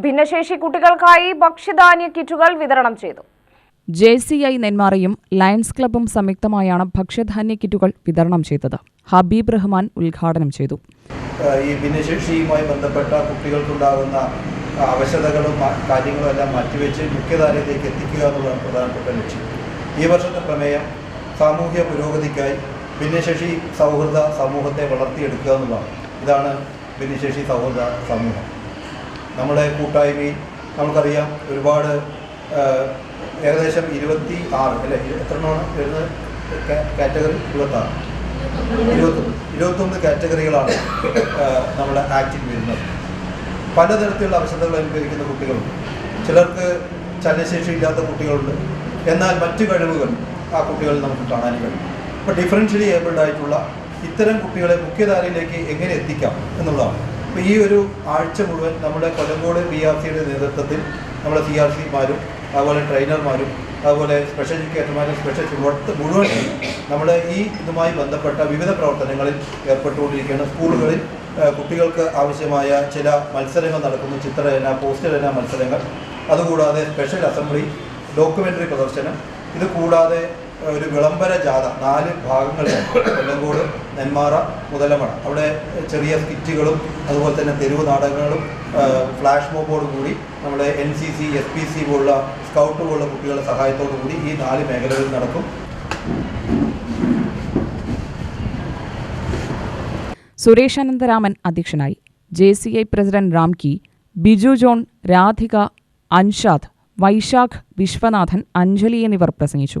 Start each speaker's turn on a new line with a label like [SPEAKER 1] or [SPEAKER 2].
[SPEAKER 1] ഭിന്നശേഷി കുട്ടികൾക്കായി ഭക്ഷ്യധാന്യ കിറ്റുകൾ വിതരണം ചെയ്തു.
[SPEAKER 2] ജെ സി ഐ നെന്മാറയും ലയൺസ് ക്ലബും സംയുക്തമായാണ് ഭക്ഷ്യധാന്യ കിറ്റുകൾ വിതരണം ചെയ്തത്. ഹബീബ് റഹ്മാൻ ഉദ്ഘാടനം ചെയ്തു.
[SPEAKER 3] ഈ ഭിന്നശേഷിയുമായി ബന്ധപ്പെട്ട കുട്ടികൾക്കുണ്ടാകുന്ന അവശതകളും കാര്യങ്ങളും എല്ലാം മാറ്റിവെച്ച് മുഖ്യധാരയിലേക്ക് എത്തിക്കുക എന്നുള്ളതാണ് പ്രധാനപ്പെട്ട ലക്ഷ്യം. ഈ വർഷത്തെ പ്രമേയം സാമൂഹ്യ പുരോഗതിക്കായി ഭിന്നശേഷി സൗഹൃദ സമൂഹത്തെ വളർത്തിയെടുക്കുക എന്നുള്ളതാണ്. ഇതാണ് ഭിന്നശേഷി സൗഹൃദ സമൂഹം. നമ്മുടെ കൂട്ടായ്മയിൽ നമുക്കറിയാം ഒരുപാട് ഏകദേശം ഇരുപത്തി ആറ് അല്ലെ? എത്ര എണ്ണമാണ് വരുന്നത്? കാറ്റഗറി ഇരുപത്താറ്. ഇരുപത്തൊന്ന്. ഇരുപത്തൊന്ന് കാറ്റഗറികളാണ് നമ്മുടെ ആക്റ്റിൽ വരുന്നത്. പലതരത്തിലുള്ള അവശതകൾ അനുഭവിക്കുന്ന കുട്ടികളുണ്ട്. ചിലർക്ക് ചലനശേഷി ഇല്ലാത്ത കുട്ടികളുണ്ട്. എന്നാൽ മറ്റു കഴിവുകൾ ആ കുട്ടികളിൽ നമുക്ക് കാണാൻ കഴിയും. അപ്പോൾ ഡിഫറൻഷ്യലി ഏബിൾഡ് ആയിട്ടുള്ള ഇത്തരം കുട്ടികളെ മുഖ്യധാരയിലേക്ക് എങ്ങനെ എത്തിക്കാം എന്നുള്ളതാണ്. അപ്പോൾ ഈ ഒരു ആഴ്ച മുഴുവൻ നമ്മുടെ കൊല്ലങ്കോട് ബി ആർ സിയുടെ നേതൃത്വത്തിൽ നമ്മുടെ സി ആർ സിമാരും അതുപോലെ ട്രെയിനർമാരും അതുപോലെ സ്പെഷ്യൽ എഡ്യൂക്കേറ്റർമാരും സ്പെഷ്യൽ ചുമട്ട് മുഴുവൻ നമ്മുടെ ഈ ഇതുമായി ബന്ധപ്പെട്ട വിവിധ പ്രവർത്തനങ്ങളിൽ ഏർപ്പെട്ടുകൊണ്ടിരിക്കുകയാണ്. സ്കൂളുകളിൽ കുട്ടികൾക്ക് ആവശ്യമായ ചില മത്സരങ്ങൾ നടക്കുന്നു. ചിത്രരചന പോസ്റ്റർ മത്സരങ്ങൾ. അതുകൂടാതെ സ്പെഷ്യൽ അസംബ്ലി ഡോക്യുമെന്ററി പ്രദർശനം. ഇത് കൂടാതെ ഒരു വിളംബര ജാഥ. നാല് ഭാഗങ്ങളിൽ കൊല്ലങ്കോട് നെന്മാറ മുതലമണ. അവിടെ ചെറിയ സ്കിറ്റുകളും അതുപോലെ തന്നെ തെരുവ് നാടകങ്ങളും ഫ്ലാഷ് മോബോട് കൂടി നമ്മുടെ N C C S P C പോലുള്ള സ്കൗട്ട് പോലുള്ള കുട്ടികളുടെ സഹായത്തോടു കൂടി ഈ നാല് മേഖലകളിൽ നടക്കും.
[SPEAKER 2] സുരേഷ് അനന്തരാമൻ അധ്യക്ഷനായി. J C I president Ramky Biju John Radhika Anshad Vaishakh Viswanathan Anjali എന്നിവർ പ്രസംഗിച്ചു.